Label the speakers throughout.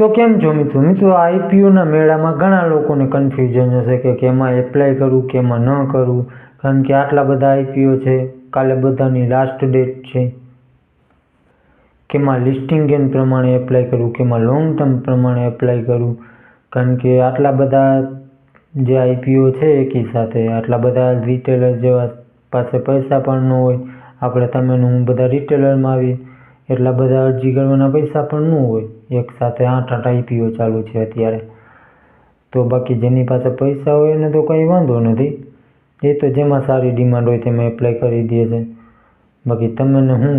Speaker 1: તો કેમ છો મિત્રો? મિત્રો આઈપીઓના મેળામાં ઘણા લોકોને કન્ફ્યુઝન હશે કે કેમાં એપ્લાય કરવું કેમાં ન કરવું કારણ કે આટલા બધા આઈપીઓ છે, કાલે બધાની લાસ્ટ ડેટ છે. કેમાં લિસ્ટિંગ ગેન પ્રમાણે એપ્લાય કરવું કેમાં લોંગ ટર્મ પ્રમાણે એપ્લાય કરવું કારણ કે આટલા બધા જે આઈપીઓ છે એકી સાથે, આટલા બધા રિટેલર જેવા પાસે પૈસા પણ ન હોય, આપણે, તમે હું બધા રિટેલરમાં આવીએ, એટલા બધા અરજી કરવાના પૈસા પણ ન હોય. એક સાથે આઠ આઠ આઈપીઓ ચાલુ છે અત્યારે. તો બાકી જેની પાસે પૈસા હોય એને તો કંઈ વાંધો નથી. એ તો જેમાં સારી ડિમાન્ડ હોય તેમાં એપ્લાય કરી દે છે. બાકી તમને હું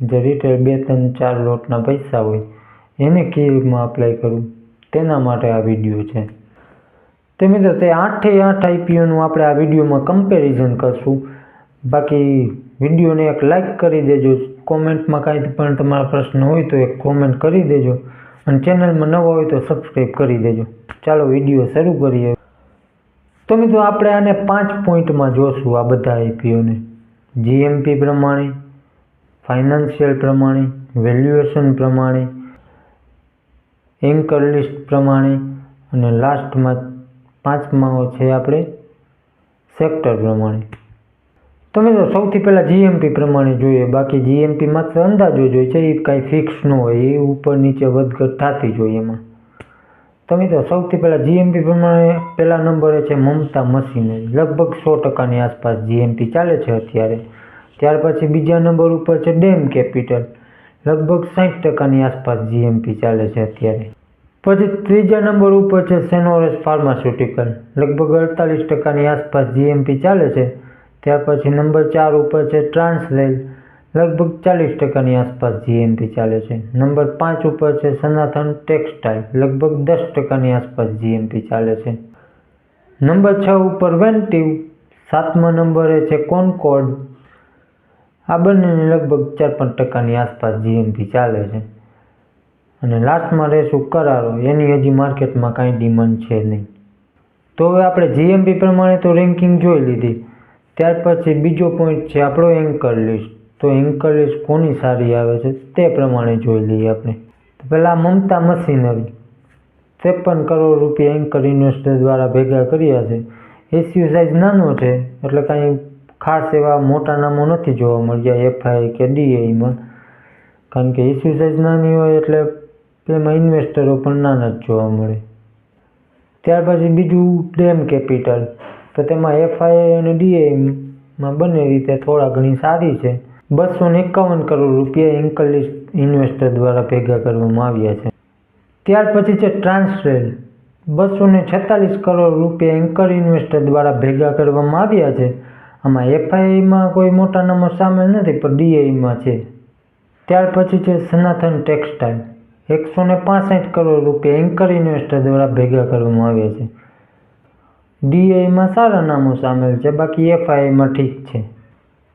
Speaker 1: જે રિટેલ બે ત્રણ ચાર લોટના પૈસા હોય એને કઈ રીતમાં અપ્લાય કરું? તેના માટે આ વીડિયો છે. તે મિત્રો તે આઠે આઠ આઈપીઓનું આપણે આ વિડીયોમાં કમ્પેરિઝન કરશું. બાકી વિડીયોને એક લાઈક કરી દેજો. કોમેન્ટમાં કાંઈ પણ તમારા પ્રશ્ન હોય તો એક કોમેન્ટ કરી દેજો. અને ચેનલમાં નવા હોય તો સબસ્ક્રાઈબ કરી દેજો. ચાલો વીડિયો શરૂ કરીએ. તો મિત્રો આપણે આને પાંચ પોઈન્ટમાં જોશું આ બધા આઈપીઓને જીએમપી પ્રમાણે ફાઇનાન્શિયલ પ્રમાણે વેલ્યુએશન પ્રમાણે એન્કર લિસ્ટ પ્રમાણે, અને લાસ્ટમાં પાંચમાં છે આપણે સેક્ટર પ્રમાણે. તો મિત્રો સૌથી પહેલાં જીએમપી પ્રમાણે જોઈએ, બાકી જીએમપી માત્ર અંદાજો જ હોય છે, એ કાંઈ ફિક્સ ન હોય, એ ઉપર નીચે વધઘટ થતી જ હોય એમાં. તો મિત્રો સૌથી પહેલાં જીએમપી પ્રમાણે પહેલા નંબરે છે મમતા મશીનરી લગભગ સો ટકાની આસપાસ જીએમપી ચાલે છે અત્યારે. ત્યાર પછી બીજા નંબર ઉપર છે ડેમ કેપિટલ લગભગ સાઠ ટકાની આસપાસ જીએમપી ચાલે છે અત્યારે. પછી ત્રીજા નંબર ઉપર છે સેનોરસ ફાર્માસ્યુટિકલ લગભગ અડતાલીસ ટકાની આસપાસ જીએમપી ચાલે છે. ત્યાર પછી નંબર ચાર ઉપર છે ટ્રાન્સરેલ લગભગ ચાલીસ ટકાની આસપાસ જીએમપી ચાલે છે. નંબર પાંચ ઉપર છે સનાતન ટેક્સટાઇલ. લગભગ દસ ટકાની આસપાસ જીએમપી ચાલે છે. નંબર છ ઉપર વેન્ટિવ. સાતમા નંબરે છે કોનકોર્ડ આ બંનેની લગભગ ચાર પાંચ ટકાની આસપાસ જીએમપી ચાલે છે. અને લાસ્ટમાં રહેશું કરારો. એની હજી માર્કેટમાં કાંઈ ડિમાન્ડ છે નહીં. તો હવે આપણે જીએમપી પ્રમાણે તો રેન્કિંગ જોઈ લીધી. ત્યાર પછી બીજો પોઈન્ટ છે આપણો એન્કર લિસ્ટ તો એન્કર લિસ્ટ કોની સારી આવે છે તે પ્રમાણે જોઈ લઈએ આપણે. પહેલાં મમતા મશીનરી ત્રેપન કરોડ રૂપિયા એન્કર ઇન્વેસ્ટર દ્વારા ભેગા કર્યા છે. એસયુ સાઇઝ નાનો છે, એટલે કાંઈ ખાસ એવા મોટા નામો નથી જોવા મળ્યા, એફઆઈ કે ડીઆઈમાં કારણ કે ઇસ્યુ સાઇઝ નાની હોય એટલે એમાં ઇન્વેસ્ટરો પણ નાના જ જોવા મળે. ત્યાર પછી બીજું ડેમ કેપિટલ. તો તેમાં એફઆઈ અને ડીઆઈમાં બંને રીતે થોડા ઘણી સારી છે. બસો એકાવન કરોડ રૂપિયા એન્કલિસ્ટ ઇન્વેસ્ટર દ્વારા ભેગા કરવામાં આવ્યા છે. ત્યાર પછી છે ટ્રાન્સરેલ બસો છેતાલીસ કરોડ રૂપિયા એન્કર ઇન્વેસ્ટર દ્વારા ભેગા કરવામાં આવ્યા છે. આમાં એફઆઈમાં કોઈ મોટા નામો સામેલ નથી, પણ ડીઆઈમાં છે. ત્યાર પછી છે સનાતન ટેક્સટાઇલ એકસો ને કરોડ રૂપિયા એન્કર ઇન્વેસ્ટર દ્વારા ભેગા કરવામાં આવ્યા છે. ડીઆઈમાં સારા નામો સામેલ છે, બાકી એફઆઈમાં ઠીક છે.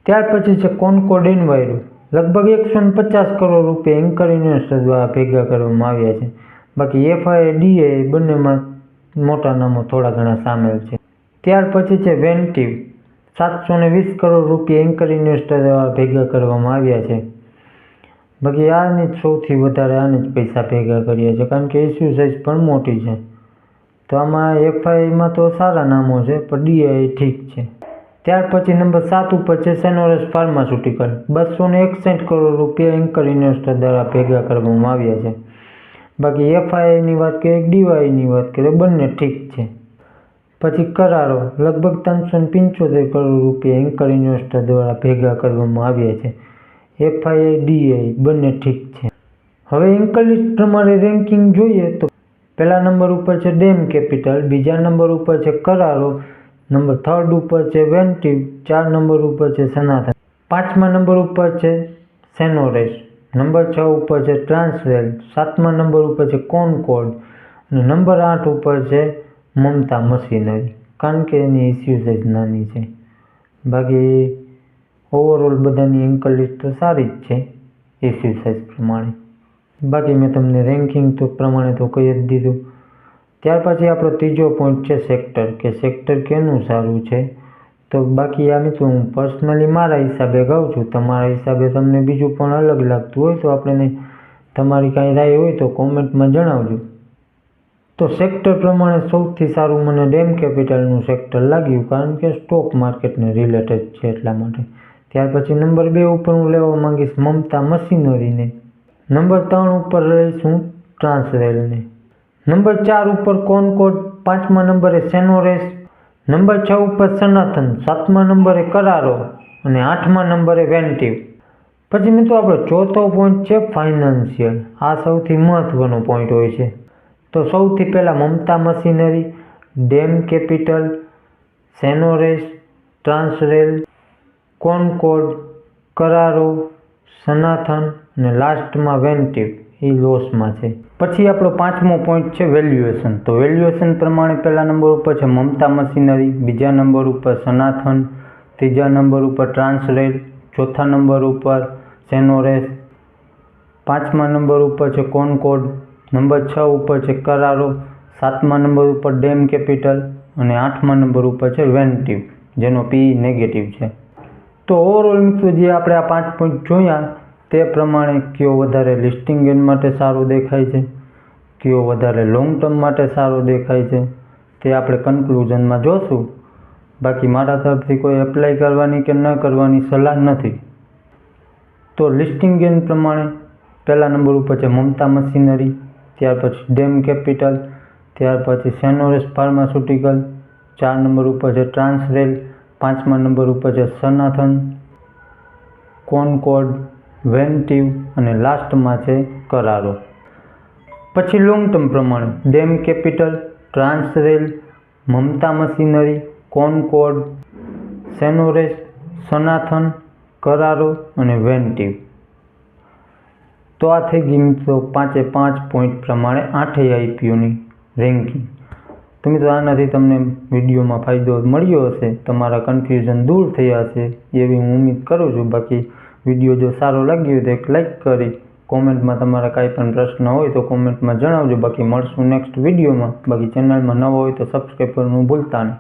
Speaker 1: ત્યાર પછી છે, કોનકોડ એનવાયરો. લગભગ એકસો પચાસ કરોડ રૂપિયા એન્કર ઇન્વેસ્ટર દ્વારા ભેગા કરવામાં આવ્યા છે. બાકી એફઆઈ ડીઆઈ બંનેમાં મોટા નામો થોડા ઘણા સામેલ છે. ત્યાર પછી છે, વેન્ટિવ. સાતસો ને વીસ કરોડ રૂપિયા એન્કર ઇન્વેસ્ટર દ્વારા ભેગા કરવામાં આવ્યા છે. બાકી આની જ સૌથી વધારે આને જ પૈસા ભેગા કર્યા છે, કારણ કે ઇસ્યુ સાઇઝ પણ મોટી છે. તો આમાં એફઆઈમાં તો સારા નામો છે, પણ ડીઆઈ ઠીક છે. ત્યાર પછી નંબર સાત ઉપર છે સેનોરસ ફાર્માસ્યુટિકલ બસો ને એકસઠ કરોડ રૂપિયા એન્કર ઇન્વેસ્ટર દ્વારા ભેગા કરવામાં આવ્યા છે. બાકી એફઆઈની વાત કરીએ ડીવાયની વાત કરીએ બંને ઠીક છે. પછી કરારો, લગભગ ત્રણસો ને પંચોતેર કરોડ રૂપિયા એન્કર ઇન્વેસ્ટર દ્વારા ભેગા કરવામાં આવ્યા છે. એફઆઈઆઈ ડીઆઈ બંને ઠીક છે. હવે એન્કર લિસ્ટ પ્રમાણે રેન્કિંગ જોઈએ તો પહેલા નંબર ઉપર છે ડેમ કેપિટલ, બીજા નંબર ઉપર છે કરારો, નંબર થર્ડ ઉપર છે વેન્ટિવ, ચાર નંબર ઉપર છે સનાતન. પાંચમા નંબર ઉપર છે સેનોરેસ નંબર છ ઉપર છે ટ્રાન્સવેલ, સાતમા નંબર ઉપર છે કોનકોડ અને નંબર આઠ ઉપર છે મમતા મશીનરી, કારણ કે એની ઇસ્યુઝ સાઇઝ નાની છે. બાકી ઓવરઓલ બધાની એન્કલ લિસ્ટ તો સારી જ છે ઇસ્યુ સાઇઝ પ્રમાણે. બાકી મેં તમને રેન્કિંગ તો પ્રમાણે તો કહી જ દીધું. ત્યાર પછી આપણો ત્રીજો પોઈન્ટ છે સેક્ટર કે સેક્ટર કેનું સારું છે? તો બાકી આ મિત્રો હું પર્સનલી મારા હિસાબે કહું છું, તમારા હિસાબે તમને બીજું પણ અલગ લાગતું હોય તો આપણે તમારી કાંઈ રાય હોય તો કોમેન્ટમાં જણાવજો. તો સેક્ટર પ્રમાણે સૌથી સારું મને ડેમ કેપિટલનું સેક્ટર લાગ્યું કારણ કે સ્ટોક માર્કેટને રિલેટેડ છે એટલા માટે. ત્યાર પછી નંબર બે ઉપર હું લેવા માંગીશ, મમતા મશીનરીને. નંબર ત્રણ ઉપર રહીશું ટ્રાન્સરેલને નંબર ચાર ઉપર કોનકોડ પાંચમા નંબરે સેનોરેસ નંબર છ ઉપર સનાતન, સાતમા નંબરે કરારો અને આઠમા નંબરે વેન્ટિવ. પછી મિત્રો આપણો ચોથો પોઈન્ટ છે ફાઇનાન્શિયલ. આ સૌથી મહત્ત્વનો પોઈન્ટ હોય છે. તો સૌથી પહેલાં Mamata machinery, DAM capital Senores Transrail Concord Carraro Sanathan અને લાસ્ટમાં વેન્ટિવ એ લોસમાં છે. પછી આપણો પાંચમો પોઈન્ટ છે વેલ્યુએશન તો વેલ્યુએશન પ્રમાણે પહેલા નંબર ઉપર છે મમતા મશીનરી, બીજા નંબર ઉપર સનાથન, ત્રીજા નંબર ઉપર ટ્રાન્સરેલ ચોથા નંબર ઉપર સેનોરેસ પાંચમા નંબર ઉપર છે કોનકોડ નંબર છ ઉપર છે કરારો સાતમા નંબર ઉપર ડેમ કેપિટલ અને આઠમા નંબર ઉપર છે વેન્ટિવ જેનો પી નેગેટિવ છે. તો ઓવરઓલ મિત્રો જે આપણે આ પાંચ પોઈન્ટ જોયા તે પ્રમાણે કયો વધારે લિસ્ટિંગ ગેન માટે સારું દેખાય છે? કયો વધારે લોંગ ટર્મ માટે સારું દેખાય છે? તે આપણે કન્ક્લુઝનમાં જોશું. બાકી મારા તરફથી કોઈ એપ્લાય કરવાની કે ન કરવાની સલાહ નથી. તો લિસ્ટિંગ ગેન પ્રમાણે પહેલા નંબર ઉપર છે મમતા મશીનરી, ત્યાર પછી ડેમ કેપિટલ, ત્યાર પછી સેનોરેસ ફાર્માસ્યુટિકલ, ચાર નંબર ઉપર છે ટ્રાન્સરેલ, પાંચમા નંબર ઉપર છે સનાથન કોનકોડ વેન્ટિવ અને લાસ્ટમાં છે કરારો. પછી લોંગ ટર્મ પ્રમાણે DAM capital Transrail Mamata machinery Concord Senores Sanathan, Carraro અને વેન્ટિવ. તો આ થઈ ગઈ મિત્રો પાંચે પાંચ પોઈન્ટ પ્રમાણે આઠેય આઈપીઓની રેન્કિંગ તો મિત્રો આનાથી તમને વિડીયોમાં ફાયદો મળ્યો હશે, તમારા કન્ફ્યુઝન દૂર થયા હશે, એવી હું ઉમ્મીદ કરું છું. બાકી વીડિયો જો સારો લાગ્યો તો એક લાઇક કરી, કોમેન્ટમાં તમારા કાંઈ પણ પ્રશ્ન હોય તો કોમેન્ટમાં જણાવજો. બાકી મળશું નેક્સ્ટ વિડીયોમાં. બાકી ચેનલમાં નવા હોય તો સબસ્ક્રાઈબ કરવાનું ભૂલતા નહીં.